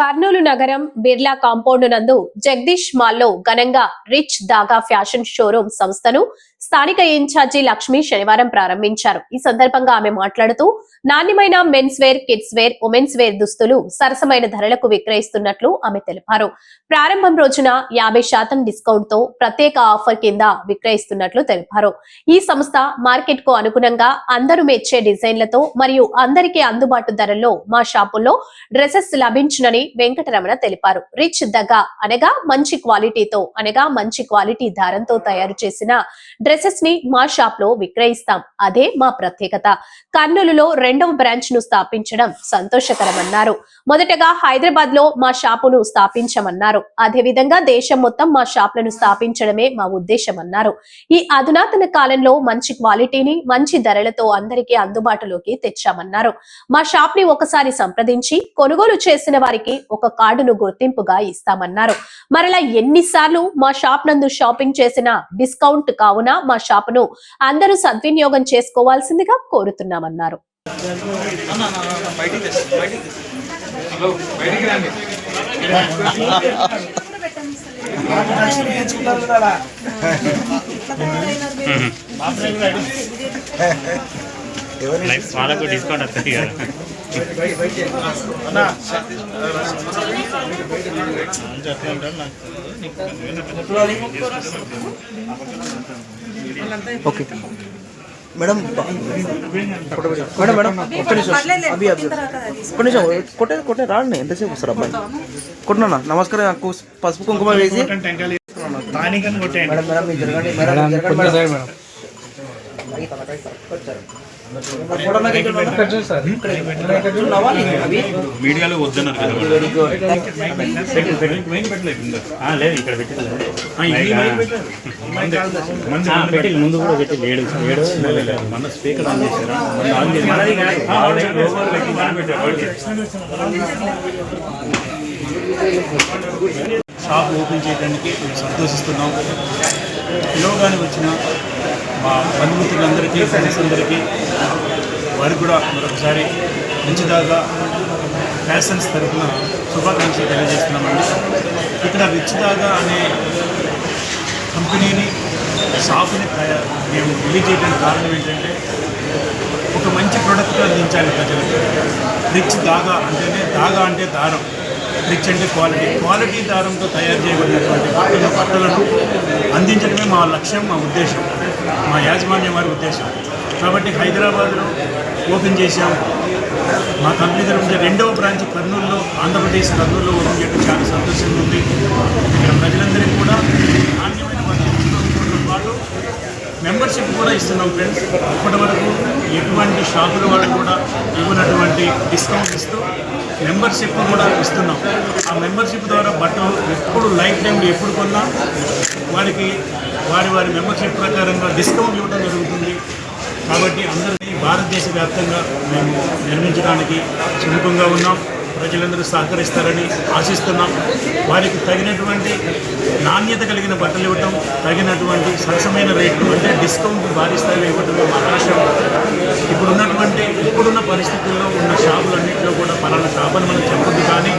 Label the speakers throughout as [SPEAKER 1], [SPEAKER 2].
[SPEAKER 1] కర్నూలు నగరం బిర్లా కాంపౌండ్ నందు జగదీష్ మాల్లో ఘనంగా రిచ్ దాగా ఫ్యాషన్ షోరూమ్ సంస్థను స్థానిక ఇన్ఛార్జి లక్ష్మి శనివారం ప్రారంభించారు. ఈ సందర్భంగా ఆమె మాట్లాడుతూ నాణ్యమైన men's wear kids wear women's wear దుస్తులు సరసమైన ధరలకు విక్రయిస్తున్నట్లు ఆమె తెలిపారు. ప్రారంభం రోజున యాభై శాతం డిస్కౌంట్తో ప్రత్యేక ఆఫర్ కింద విక్రయిస్తున్నట్లు తెలిపారు. ఈ సంస్థ మార్కెట్కు అనుగుణంగా అందరూ మెచ్చే డిజైన్లతో మరియు అందరికీ అందుబాటు ధరల్లో మా షాపుల్లో డ్రెస్సెస్ లభించునని వెంకటరమణ తెలిపారు. రిచ్ దగా అనగా మంచి క్వాలిటీతో అనగా మంచి క్వాలిటీ దారంతో తయారు చేసిన డ్రెస్సెస్ని మా షాప్లో విక్రయిస్తాం. అదే మా ప్రత్యేకత. కర్నూలులో రెండవ బ్రాంచ్ను స్థాపించడం సంతోషకరమన్నారు. మొదటగా హైదరాబాద్లో మా షాపును స్థాపించమన్నారు. అదేవిధంగా దేశం మొత్తం మా షాపులను స్థాపించడమే మా ఉద్దేశమన్నారు. ఈ అధునాతన కాలంలో మంచి క్వాలిటీని మంచి ధరలతో అందరికీ అందుబాటులోకి తెచ్చామన్నారు. మా షాప్ని ఒకసారి సంప్రదించి కొనుగోలు చేసిన వారికి ఒక కార్డును గుర్తింపుగా ఇస్తామన్నారు. మరలా ఎన్నిసార్లు మా షాప్ నందు షాపింగ్ చేసిన డిస్కౌంట్ కావున మా షాపును అందరూ సద్వినియోగం చేసుకోవాల్సిందిగా కోరుతున్నామన్నారు.
[SPEAKER 2] లైఫ్ వాళ్ళకు డిస్కౌంట్ వస్తుంది కదా.
[SPEAKER 3] ఓకే. మేడం మేడం మేడం ఒక్క నిమిషం. అభి అభి. ఒక్క నిమిషం కొట్టే కొట్టే రాండి ఎంతసేపు వస్తారు అబ్బాయి? కొట్టినా నమస్కారం నాకు పసుపు కుంకుమ వేసి. మేడం మేడం మీరు జరగండి మేడం జరగండి మేడం ఫోటో నాకు ఇక్కడ ఉన్నా? ఇక్కడ ఉన్నావా నీకు అభి?
[SPEAKER 4] మీడియాలో వద్దన్నారు కదా
[SPEAKER 2] లేదు ఇక్కడ పెట్టింది
[SPEAKER 4] ముందు
[SPEAKER 2] కూడా పెట్టి ఏడు ఏడు
[SPEAKER 4] మన స్పీకర్ ఆన్ చేశారు
[SPEAKER 5] షాప్ ఓపెన్ చేయడానికి సంతోషిస్తున్నాం. పిలవగానే వచ్చిన మా బంధుమిత్రులందరికీ ఫ్రెండ్స్ అందరికీ వారికి కూడా మరొకసారి మంచిదాగా ఫ్యాషన్స్ తరఫున శుభాకాంక్షలు తెలియజేస్తున్నామండి. ఇక్కడ రిచ్దాగా అనే కంపెనీని షాపుని తయారు మేము రిలీజ్ చేయడానికి కారణం ఏంటంటే ఒక మంచి ప్రోడక్ట్ అందించాలి ప్రజలకు. రిచ్ దాగా అంటేనే దాగా అంటే దారం. రిచ్ అంటే క్వాలిటీ. క్వాలిటీ దారంతో తయారు చేయబడినటువంటి బట్టలు బట్టలను అందించడమే మా లక్ష్యం మా ఉద్దేశం. మా యాజమాన్యం వారి ఉద్దేశం. కాబట్టి హైదరాబాద్లో ఓపెన్ చేశాం మా కంపెనీ తరఫున రెండవ బ్రాంచ్ కర్నూలులో ఆంధ్రప్రదేశ్ కర్నూలులో ఓపెన్ చేయడం చాలా సంతోషంగా ఉంది. ఇక్కడ ప్రజలందరికీ కూడా నాణ్యమైన బట్టలు పాటు మెంబర్షిప్ కూడా ఇస్తున్నాం ఫ్రెండ్స్. ఇప్పటి వరకు ఎటువంటి షాపుల వాళ్ళు కూడా ఇవ్వనటువంటి డిస్కౌంట్ ఇస్తూ మెంబర్షిప్ కూడా ఇస్తున్నాం. ఆ మెంబర్షిప్ ద్వారా బట్టలు ఎప్పుడు లైఫ్ టైంలో ఎప్పుడు కొన్నా వారికి వారి వారి మెంబర్షిప్ ప్రకారంగా డిస్కౌంట్ ఇవ్వడం జరుగుతుంది. కాబట్టి అందరినీ భారతదేశ వ్యాప్తంగా మేము నిర్మించడానికి సుముఖంగా ఉన్నాం. ప్రజలందరూ సహకరిస్తారని ఆశిస్తున్నాం. వారికి తగినటువంటి నాణ్యత కలిగిన బట్టలు ఇవ్వటం తగినటువంటి సరసమైన రేట్లు అంటే డిస్కౌంట్ భారీ స్థాయిలో ఇవ్వటమే మా లక్ష్యం ఇప్పుడున్న పరిస్థితుల్లో ఉన్న షాప్ కూడా పలానా షాప్ మనం చెప్పొద్దు కానీ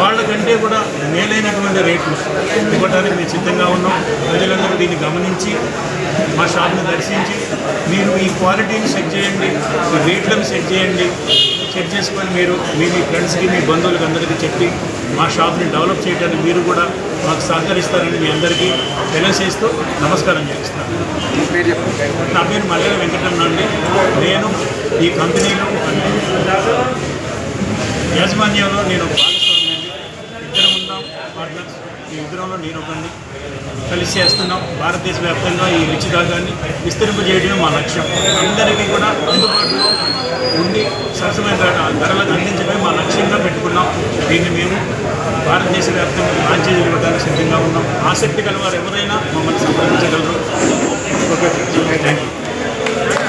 [SPEAKER 5] వాళ్ళకంటే కూడా మేలైనటువంటి రేట్లు. ఇవ్వడానికి మేము సిద్ధంగా ఉన్నాం. ప్రజలందరూ దీన్ని గమనించి మా షాప్ని దర్శించి మీరు ఈ క్వాలిటీని సెట్ చేయండి ఈ రేట్లను సెట్ చేయండి. సెట్ చేసుకొని మీరు మీ మీ ఫ్రెండ్స్కి మీ బంధువులకి అందరికీ చెప్పి మా షాప్ని డెవలప్ చేయడానికి మీరు కూడా మాకు సహకరిస్తారని మీ అందరికీ తెలియజేస్తూ నమస్కారం చేస్తున్నాను. నా పేరు మల్లెల వెంకటరమణ అండి. నేను ఈ కంపెనీలో యాజమాన్యంలో నేను ఒక ఇద్దరం ఉన్నాం పార్ట్నర్స్ ఈ ఇద్దరంలో నేను ఒకరిని కలిసి చేస్తున్నాం. భారతదేశ వ్యాప్తంగా ఈ రుచి విస్తరింపజేయడం మా లక్ష్యం. అందరికీ కూడా అందుబాటులో ఉండి సరసమైన ధరలకు అందించడమే మా లక్ష్యంగా పెట్టుకున్నాం. దీన్ని మేము భారతదేశ వ్యాప్తంగా లాంచ్ చేయడానికి సిద్ధంగా ఉన్నాం. ఆసక్తి గల వారు ఎవరైనా మమ్మల్ని సంప్రదించగలరు. Okay thank you